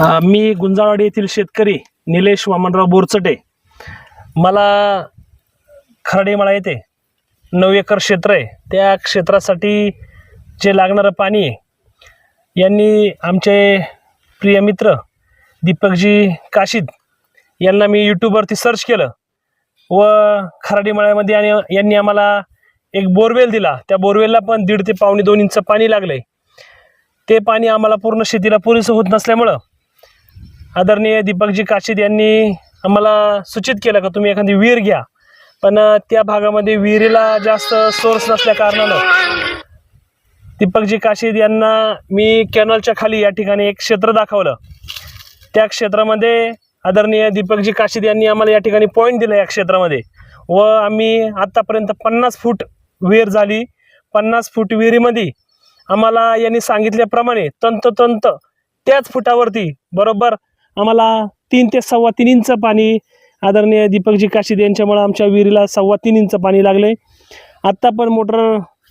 मी गुंजाळवाडी येथील शेतकरी निलेश वामनराव बोरचटे. मला खराडेमाळा येते नऊ एकर क्षेत्र आहे. त्या क्षेत्रासाठी जे लागणारं पाणी आहे यांनी आमचे प्रिय मित्र दीपकजी काशीद यांना मी यूट्यूबवरती सर्च केलं व खराडीमळ्यामध्ये आणि यांनी आम्हाला एक बोरवेल दिला. त्या बोरवेलला पण दीड ते पावणे दोन इंच पाणी लागलं ते पाणी आम्हाला पूर्ण शेतीला पुरेसं होत नसल्यामुळं आदरणीय दीपकजी काशीद यांनी आम्हाला सूचित केलं का तुम्ही एखादी विहीर घ्या. पण त्या भागामध्ये विहिरीला जास्त सोर्स नसल्या कारणानं दीपकजी काशीद यांना मी कॅनलच्या खाली या ठिकाणी एक क्षेत्र दाखवलं. त्या क्षेत्रामध्ये आदरणीय दीपकजी काशीद यांनी आम्हाला या ठिकाणी पॉईंट दिला या क्षेत्रामध्ये व आम्ही आत्तापर्यंत पन्नास फूट विहीर झाली. पन्नास फूट विहिरीमध्ये आम्हाला यांनी सांगितल्याप्रमाणे तंतोतंत त्याच फुटावरती बरोबर आम्हाला तीन ते सव्वा तीन इंच पाणी आदरणीय दीपकजी काशीद यांच्यामुळं आमच्या विहिरीला सव्वा तीन इंच पाणी लागले आत्ता पण मोटर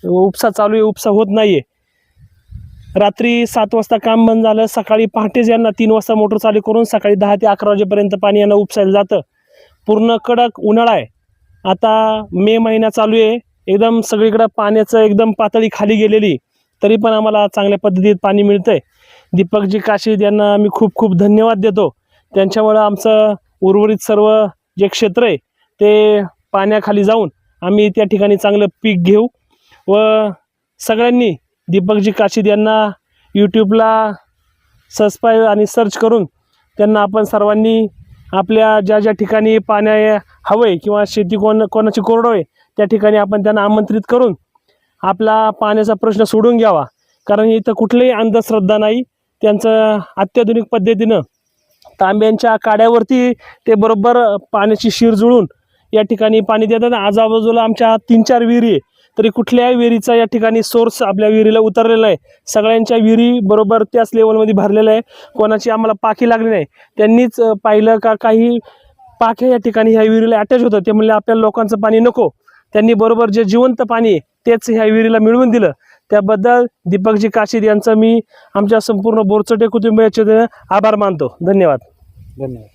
उपसा चालू आहे उपसा होत नाही आहे रात्री सात वाजता काम बंद झालं सकाळी पहाटेच यांना तीन वाजता मोटर चालू करून सकाळी दहा ते अकरा वाजेपर्यंत पाणी यांना उपसायला जातं. पूर्ण कडक उन्हाळा आहे. आता मे महिना चालू आहे. एकदम सगळीकडं पाण्याचं एकदम पातळी खाली गेलेली. तरी पण आम्हाला चांगल्या पद्धतीत पाणी मिळतं आहे दीपकजी काशीद यांना आम्ही खूप खूप धन्यवाद देतो. त्यांच्यामुळं आमचं उर्वरित सर्व जे क्षेत्र आहे ते पाण्याखाली जाऊन आम्ही त्या ठिकाणी चांगलं पीक घेऊ व सगळ्यांनी दीपकजी काशीद यांना यूट्यूबला सबस्क्राईब आणि सर्च करून त्यांना आपण सर्वांनी आपल्या ज्या ज्या ठिकाणी पाण्या हवं आहे किंवा शेती कोण कोणाची कोरडो आहे त्या ठिकाणी आपण त्यांना आमंत्रित करून आपला पाण्याचा प्रश्न सोडून घ्यावा. कारण इथं कुठलीही अंधश्रद्धा नाही. त्यांचं अत्याधुनिक पद्धतीनं तांब्यांच्या काड्यावरती ते बरोबर पाण्याची शिर जुळून या ठिकाणी पाणी देतात. आजूबाजूला आमच्या तीन चार विहिरी आहे. तरी कुठल्याही विहिरीचा या ठिकाणी सोर्स आपल्या विहिरीला उतरलेला आहे. सगळ्यांच्या विहिरी बरोबर त्याच लेवलमध्ये भरलेल्या आहे कोणाची आम्हाला पाखी लागली नाही. त्यांनीच पाहिलं का काही पाख्या या ठिकाणी ह्या विहिरीला अटॅच होतं ते म्हणले आपल्या लोकांचं पाणी नको. त्यांनी बरोबर जे जिवंत पाणी आहे तेच ह्या विहिरीला मिळवून दिलं. त्याबद्दल दीपकजी काशीद यांचा मी आमच्या संपूर्ण बोरचटे कुटुंबियाचे आभार मानतो. धन्यवाद. धन्यवाद.